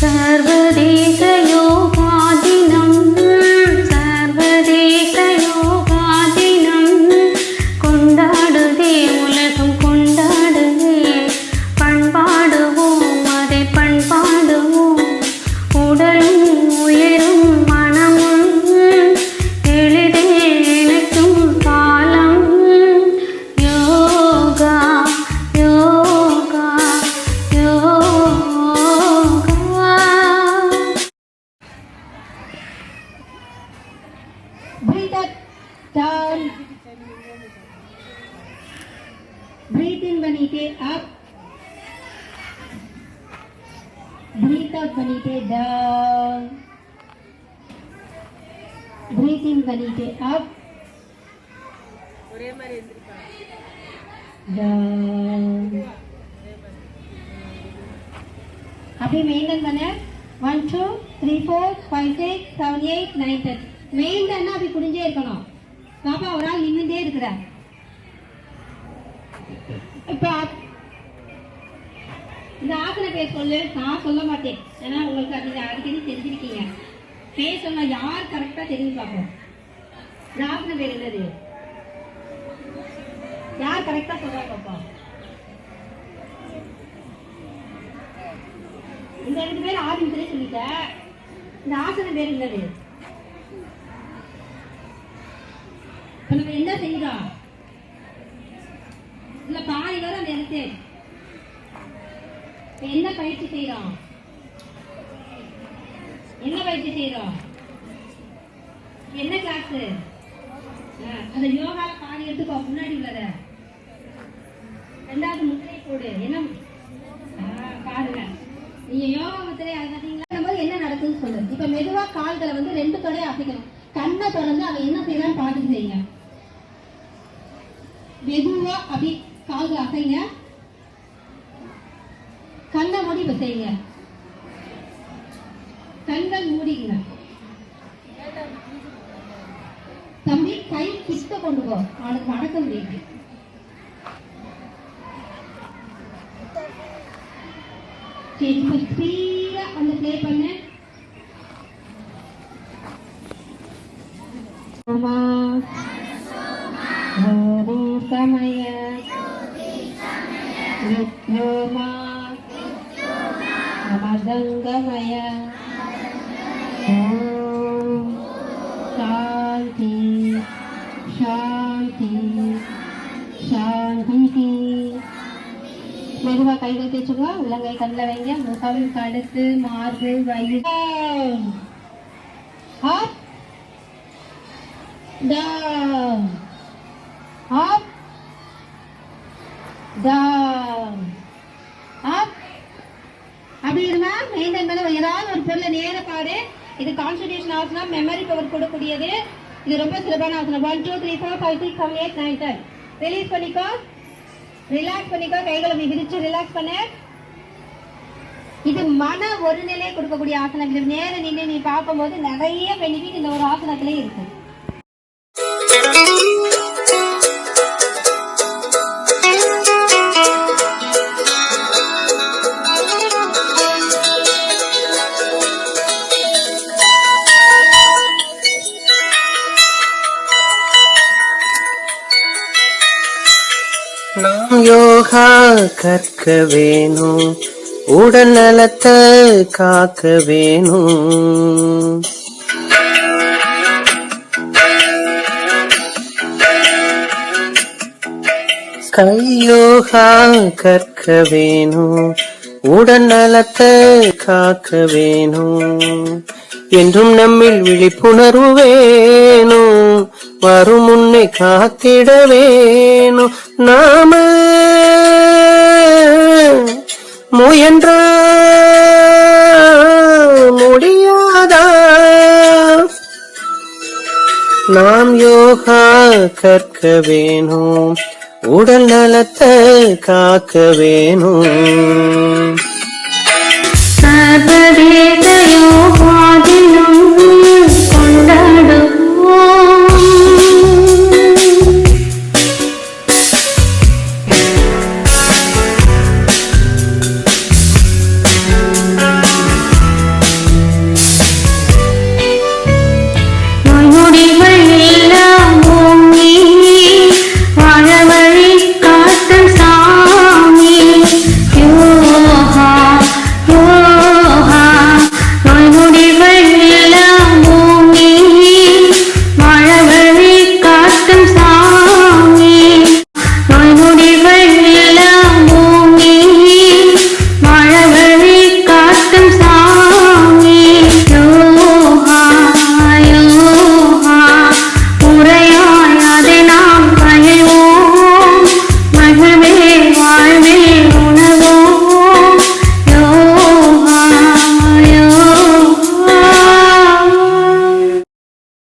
സർവദേശ Breathe in when it is up. Breathe out when it is down. Breathe in when it is up. Down. அப்படியே maintain பண்ண one two three four five six seven eight nine ten மெயின்டைன்னா அப்படி குடிஞ்சே இருக்கணும் பாப்பா ஒரு ஆள் நின்றுட்டே இருக்கிற இப்போ இந்த ஆசன பேர் சொல்லு. நான் சொல்ல மாட்டேன். ஏன்னா உங்களுக்கு அது அடிக்கடி தெரிஞ்சிருக்கீங்க. பேர் சொன்னா யார் கரெக்டாக தெரிஞ்சு பார்ப்போம். இந்த ஆசன பேர் என்னது? யார் கரெக்டாக சொல்றா பார்ப்போம் இந்த ரெண்டு பேர் ஆரம்பிச்சதே சொல்லிட்டேன் இந்த ஆசன பேர் என்னது? நம்ம என்ன செய்யறோம் பாதி வரும் அந்த இடத்து என்ன பயிற்சி செய்யறோம் என்ன பயிற்சி செய்யறோம் என்ன கிளாஸ் அந்த யோகால பாதி எடுத்துக்கோ முன்னாடி உள்ளத. ரெண்டாவது முத்திரை போடு. என்ன பாருங்க. நீங்க யோகா முத்திரை அது பார்த்தீங்களா இந்த மாதிரி என்ன நடக்குதுன்னு சொல்லு. இப்ப மெதுவா கால்களை வந்து ரெண்டு தொடையை அசைக்கணும். கண்ணை திறந்து அவன் என்ன செய்யறான்னு பார்த்துட்டு செய்யுங்க. மெதுவா அப்படி கால்கள் அசைங்க. கண்ணை மூடி இப்ப செய்யுங்க. கண்கள் மூடிங்க. தம்பி கை கிட்ட கொண்டு போ. அவனுக்கு மடக்க முடியுது சரி இப்போ ஸ்பீடா அந்த ப்ளே பண்ணு. ஆமா ஹரி சமய யோமா மதங்கமய ஓம் சாந்தி. சாந்தி கைகள் தேய்ச்சுங்க உள்ளங்கை கண்ணில் வைங்க. முகம் கடுத்து மார்பு வயிறு. அப் டவுன் அப் டவுன் அப் அப்படி மெயின்டைன் பண்ண ஏதாவது ஒரு பொருளை நேர பாடு இது கான்சன்ட்ரேஷன் ஆகுதுனா மெமரி பவர் கொடுக்கக்கூடியது. இது ரொம்ப சுலபான ஆசனம் one two three four five six seven eight nine ten release பண்ணிக்கோ. ரிலாக்ஸ் பண்ணிக்கோ. கைகளை விரிச்சு ரிலாக்ஸ் பண்ணு. இது மன ஒருநிலை கொடுக்கக்கூடிய ஆசனம் இது நேர நின்று நீ பார்க்கும்போது நிறைய பெனிஃபிட் இந்த ஒரு ஆசனத்திலே இருக்கு. நாம் யோகா கற்க வேணும் உடல் நலத்தை காக்க வேணும் கையோகா கற்க வேணும் உடல் நலத்தை காக்க வேணும் என்றும் நம்மில் விழிப்புணர்வு வேணும் வரும் முன்னே காத்திட வேணும் நாம முயன்ற முடியாதா? நாம் யோகா கற்க வேணும். உடல் நலத்தை காக்க வேணும்.